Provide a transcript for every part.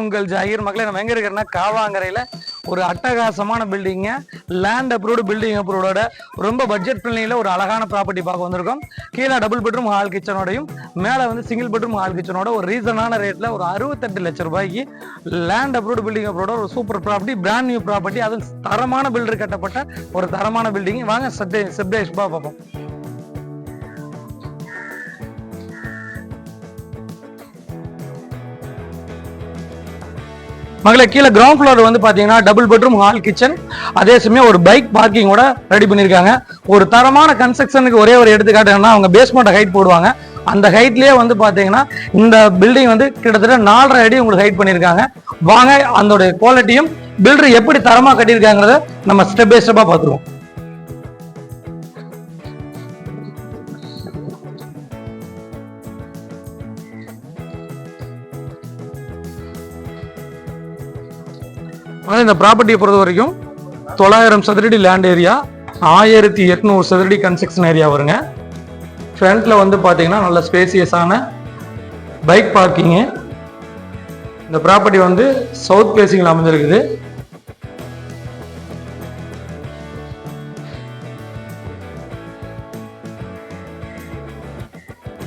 உங்கள் ஜாகிர். மக்களே நம்ம எங்கே இருக்கிறோன்னா காவாங்கரையில ஒரு அட்டகாசமான பில்டிங்க லேண்ட் அப்ரூவ்டு பில்டிங் அப்ரூவோட ரொம்ப பட்ஜெட் ஃப்ரெண்ட்லியில் ஒரு அழகான ப்ராப்பர்ட்டி பார்க்க வந்திருக்கோம். கீழே டபுள் பெட்ரூம் ஹால் கிச்சனோடையும் மேலே வந்து சிங்கிள் பெட்ரூம் ஹால் கிச்சனோட ஒரு ரீசனான ரேட்ல ஒரு அறுபத்தெட்டு லட்சம் ரூபாய்க்கு லேண்ட் அப்ரூவ்டு பில்டிங் அப்ரூவோட ஒரு super property brand new property அது தரமான பில்டர் கட்டப்பட்ட ஒரு தரமான பில்டிங் வாங்க சப்டே செப்டேஷ்பாக பார்ப்போம். மகளே கீழே கிரவுண்ட் ஃப்ளோர் வந்து பார்த்தீங்கன்னா டபுள் பெட்ரூம் ஹால் கிச்சன் அதே சமயம் ஒரு பைக் பார்க்கிங்கோட ரெடி பண்ணியிருக்காங்க. ஒரு தரமான கன்ஸ்ட்ரக்ஷனுக்கு ஒரே ஒரு எடுத்துக்காட்டுன்னா அவங்க பேஸ்மெண்ட்டை ஹைட் போடுவாங்க. அந்த ஹைட்லேயே வந்து பார்த்தீங்கன்னா இந்த பில்டிங் வந்து கிட்டத்தட்ட நாலரை அடி உங்களுக்கு ஹைட் பண்ணியிருக்காங்க. வாங்க அதோடைய குவாலிட்டியும் பில்டர் எப்படி தரமாக கட்டியிருக்காங்கிறத நம்ம ஸ்டெப் பை ஸ்டெப்பாக பார்த்துருவோம். ஆனால் இந்த ப்ராப்பர்ட்டியை பொறுத்த வரைக்கும் தொள்ளாயிரம் சதுரடி லேண்ட் ஏரியா ஆயிரத்தி எட்நூறு சதுரடி கன்ஸ்ட்ரக்ஷன் ஏரியா வருங்க. ஃப்ரண்ட்டில் வந்து பார்த்தீங்கன்னா நல்ல ஸ்பேசியஸான பைக் பார்க்கிங்கு இந்த ப்ராப்பர்ட்டி வந்து சவுத் பேசிங்கில் அமைஞ்சிருக்குது.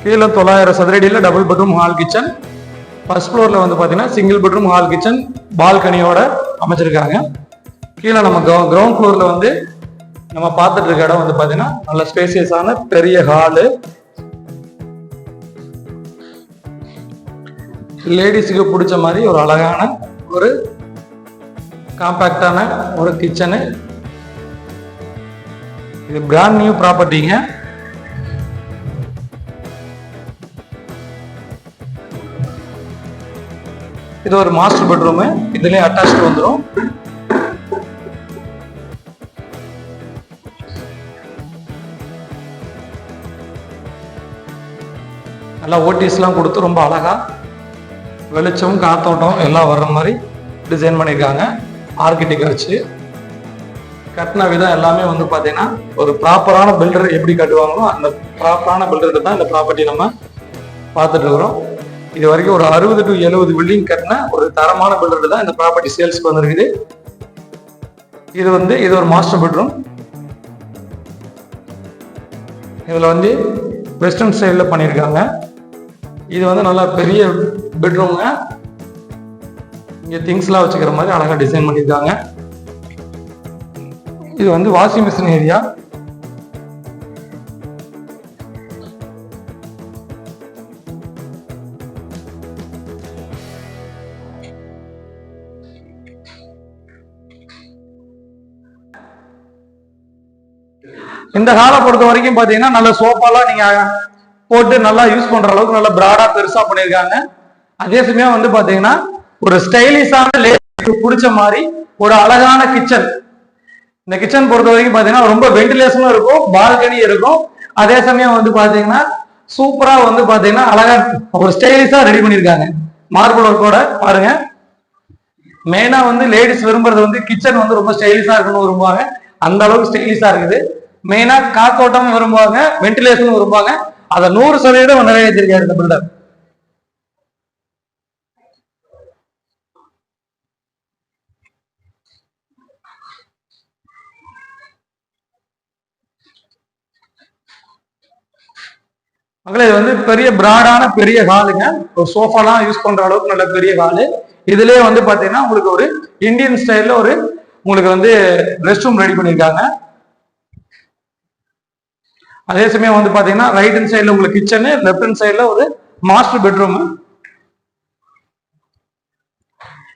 கீழே தொள்ளாயிரம் சதுரடியில் double bedroom hall kitchen first ஃப்ளோரில் வந்து பார்த்தீங்கன்னா சிங்கிள் பெட்ரூம் ஹால் கிச்சன் பால்கனியோட அமைச்சிருக்காங்க. கீழே நம்ம கிரவுண்ட் ஃப்ளோரில் வந்து நம்ம பார்த்துட்டு இருக்க இடம் வந்து பார்த்தீங்கன்னா நல்ல ஸ்பேசியஸான பெரிய ஹாலு லேடிஸுக்கு பிடிச்ச மாதிரி ஒரு அழகான ஒரு காம்பேக்டான ஒரு கிச்சனு இது பிராண்ட் நியூ ப்ராப்பர்ட்டிங்க இது ஒரு மாஸ்டர் பெட்ரூமு இதுலயே அட்டாச்சு வந்துடும் நல்லா ஓட்டிஸ்லாம் கொடுத்து ரொம்ப அழகா வெளிச்சம் காத்தோட்டம் எல்லாம் வர்ற மாதிரி டிசைன் பண்ணியிருக்காங்க. ஆர்கிடெக்ட் வச்சு. கட்டின விதம் எல்லாமே வந்து பார்த்தீங்கன்னா ஒரு ப்ராப்பரான பில்டர் எப்படி கட்டுவாங்களோ அந்த ப்ராப்பரான பில்டருக்கு தான் இந்த ப்ராப்பர்ட்டி நம்ம பார்த்துட்டு இருக்கிறோம். இது வரைக்கும் ஒரு அறுபது டு எழுபது பில்டிங் கட்டின ஒரு தரமான பில்டர் தான் இந்த ப்ராப்பர்ட்டி சேல்ஸ்க்கு வந்திருக்குது. இது வந்து இது ஒரு மாஸ்டர் பெட்ரூம் இதில் வந்து வெஸ்டர்ன் ஸ்டைலில் பண்ணியிருக்காங்க. இது வந்து நல்லா பெரிய பெட்ரூம்ங்க இங்கே திங்ஸ்லாம் வச்சுக்கிற மாதிரி அழகாக டிசைன் பண்ணியிருக்காங்க. இது வந்து வாஷிங் மிஷின் ஏரியா இந்த காலை பொறுத்த வரைக்கும் பாத்தீங்கன்னா நல்ல சோஃபாலாம் நீங்க போட்டு நல்லா யூஸ் பண்ற அளவுக்கு நல்லா பிராடா பெருசா பண்ணிருக்காங்க அதே சமயம் வந்து பாத்தீங்கன்னா ஒரு ஸ்டைலிஷான லேடிக்கு பிடிச்ச மாதிரி ஒரு அழகான கிச்சன் இந்த கிச்சன் பொறுத்த வரைக்கும் பாத்தீங்கன்னா ரொம்ப வென்டிலேஷனும் இருக்கும் பால்கனி இருக்கும். அதே சமயம் வந்து பாத்தீங்கன்னா சூப்பரா வந்து பாத்தீங்கன்னா அழகா ஒரு ஸ்டைலிஷா ரெடி பண்ணிருக்காங்க மார்பிள் ஒர்க்கோட பாருங்க. மெயினா வந்து லேடிஸ் விரும்புறது வந்து கிச்சன் வந்து ரொம்ப ஸ்டைலிஷா இருக்கணும்னு விரும்புவாங்க. அந்த அளவுக்கு ஸ்டைலிஷா இருக்குது. மெயினா காத்தோட்டம் விரும்புவாங்க வென்டிலேஷன் விரும்புவாங்க. அதை நூறு சதவீதம் நிறைவேற்றிருக்காரு இந்த பில்டர். மகளே இது வந்து பெரிய பிராடான பெரிய ஹாலுங்க ஒரு சோஃபாலாம் யூஸ் பண்ற அளவுக்கு நல்ல பெரிய ஹாலு இதுலயே வந்து பாத்தீங்கன்னா உங்களுக்கு ஒரு இந்தியன் ஸ்டைல்ல ஒரு உங்களுக்கு வந்து ரெஸ்ட் ரூம் ரெடி பண்ணியிருக்காங்க அதே சமயம் வந்து பாத்தீங்கன்னா ரைட் ஹேண்ட் சைட்ல உங்களுக்கு கிச்சனு லெஃப்ட் ஹேண்ட் சைட்ல ஒரு மாஸ்டர் பெட்ரூம்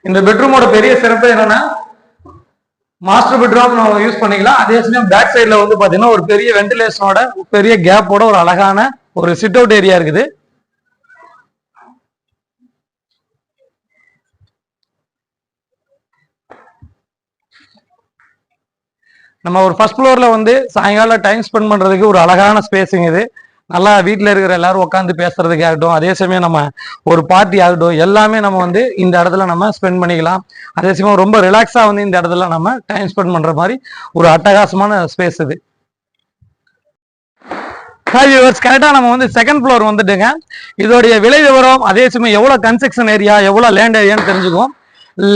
இந்த பெட்ரூமோட பெரிய சிறப்பு என்னன்னா மாஸ்டர் பெட்ரூம் நம்ம யூஸ் பண்ணிக்கலாம். அதே சமயம் பேக் சைட்ல வந்து பாத்தீங்கன்னா ஒரு பெரிய வென்டிலேஷனோட பெரிய கேப்போட ஒரு அழகான ஒரு சிட் அவுட் ஏரியா இருக்குது. நம்ம ஒரு ஃபர்ஸ்ட் ஃப்ளோரில் வந்து சாயங்காலம் டைம் ஸ்பெண்ட் பண்ணுறதுக்கு ஒரு அழகான ஸ்பேஸுங்க இது. நல்லா வீட்டில் இருக்கிற எல்லாரும் உட்காந்து பேசுறதுக்கு ஆகட்டும் அதே சமயம் நம்ம ஒரு பார்ட்டி ஆகட்டும் எல்லாமே நம்ம வந்து இந்த இடத்துல நம்ம ஸ்பெண்ட் பண்ணிக்கலாம். அதே சமயம் ரொம்ப ரிலாக்ஸாக வந்து இந்த இடத்துல நம்ம டைம் ஸ்பெண்ட் பண்ணுற மாதிரி ஒரு அட்டகாசமான ஸ்பேஸ் இது. ஹாய் வியூவர்ஸ் கரெக்டாக நம்ம வந்து செகண்ட் ஃப்ளோர் வந்துட்டுங்க. இதோடைய விலை விவரம் அதே சமயம் எவ்வளோ கன்ஸ்ட்ரக்ஷன் ஏரியா எவ்வளோ லேண்ட் ஏரியான்னு தெரிஞ்சுக்குவோம்.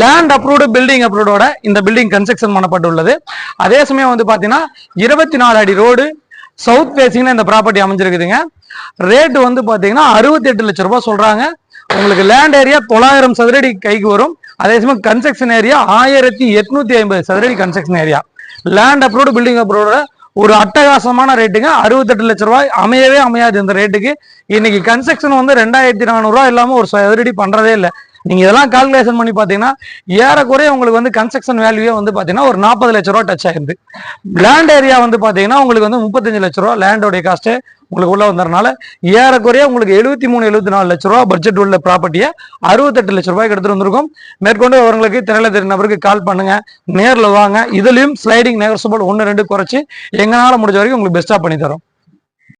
லேண்ட் அப்ரூவ்டு பில்டிங் அப்ரூவோட இந்த பில்டிங் கன்ஸ்ட்ரக்ஷன் பண்ணப்பட்டுள்ளது. அதே சமயம் வந்து பார்த்தீங்கன்னா இருபத்தி நாலு அடி ரோடு சவுத் ஃபேசிங்ல இந்த ப்ராப்பர்ட்டி அமைஞ்சிருக்குதுங்க. ரேட்டு வந்து பார்த்தீங்கன்னா அறுபத்தி எட்டு லட்ச ரூபாய் சொல்றாங்க. உங்களுக்கு லேண்ட் ஏரியா தொள்ளாயிரம் சதுரடி கைக்கு வரும். அதே சமயம் கன்ஸ்ட்ரக்ஷன் ஏரியா ஆயிரத்தி எட்நூத்தி ஐம்பது சதுரடி construction area land approved building அப்ரூவோட ஒரு அட்டகாசமான ரேட்டுங்க அறுபத்தெட்டு லட்ச ரூபாய் அமையவே அமையாது இந்த ரேட்டுக்கு இன்னைக்கு கன்ஸ்ட்ரக்ஷன் வந்து ரெண்டாயிரத்தி நானூறுரூவா இல்லாமல் ஒரு சதுரடி பண்ணுறதே இல்லை. நீங்க இதெல்லாம் கால்குலேஷன் பண்ணி பாத்தீங்கன்னா ஏறக்குறைய உங்களுக்கு வந்து கன்ஸ்ட்ரக்ஷன் வேல்யூவே வந்து பாத்தீங்கன்னா ஒரு நாற்பது லட்ச ரூபா டச் ஆயிருது. லேண்ட் ஏரியா வந்து பாத்தீங்கன்னா உங்களுக்கு வந்து முப்பத்தஞ்சு லட்ச ரூபா லேண்டோடைய காஸ்ட் உங்களுக்கு உள்ள வந்ததுனால ஏறக்குறைய உங்களுக்கு எழுபத்தி மூணு எழுபத்தி நாலு லட்ச ரூபா பட்ஜெட் உள்ள ப்ராப்பர்ட்டியை அறுபத்தெட்டு லட்ச ரூபாய்க்கு எடுத்துட்டு வந்திருக்கும். மேற்கொண்டு அவங்களுக்கு திரையில தெரிந்த நபருக்கு கால் பண்ணுங்க. நேரில் வாங்க. இதுலயும் ஸ்லைடிங் நெகர்சபிள் ஒன்று ரெண்டு குறைச்சி எங்களால் முடிஞ்ச வரைக்கும் உங்களுக்கு பெஸ்ட்டாக பண்ணி தரோம்